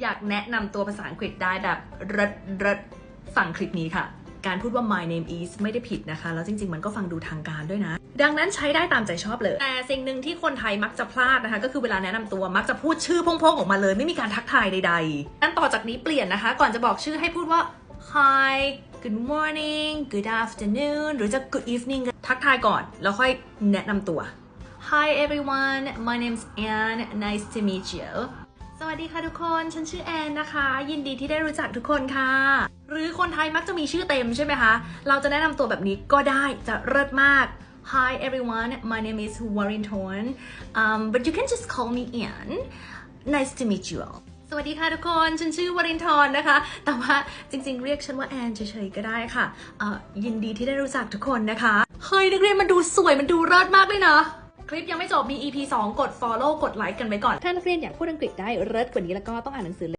อยากแนะนำตัวภาษาอังกฤษได้แบบริดริดฟังคลิปนี้ค่ะ การพูดว่า my name is ไม่ได้ผิดนะคะ แล้วจริง ๆ มันก็ฟังดูทางการด้วยนะ ดังนั้นใช้ได้ตามใจชอบเลย แต่สิ่งหนึ่งที่คนไทยมักจะพลาดนะคะ ก็คือเวลาแนะนำตัวมักจะพูดชื่อพงๆออกมาเลย ไม่มีการทักทายใดๆนั้นต่อจากนี้เปลี่ยนนะคะ ก่อนจะบอกชื่อให้พูดว่า hi good morning good afternoon หรือจะ good evening ทักทายก่อน แล้วค่อยแนะนำตัว Hi everyone my name's Anne nice to meet you สวัสดีค่ะทุกคน ฉันชื่อแอนนะคะ ยินดีที่ได้รู้จักทุกคนค่ะ หรือคนไทยมักจะมีชื่อเต็มใช่ไหมคะ เราจะแนะนำตัวแบบนี้ก็ได้จะเลิศมาก Hi everyone my name is Warrington um, but you can just call me Ann. nice to meet you all สวัสดีค่ะทุกคน ฉันชื่อวรินทร์นะคะ แต่ว่าจริงๆ เรียกฉันว่าแอนเฉยๆก็ได้ค่ะ ยินดีที่ได้รู้จักทุกคนนะคะ เฮ้ยนักเรียนมันดูสวยมันดูเลิศมากเลยนะ คลิปยังไม่จบมี EP 2 กด follow กดไลค์กันไว้ก่อนถ้านักเรียนอยากพูดอังกฤษได้เริศกว่านี้แล้วก็ต้องอ่านหนังสือ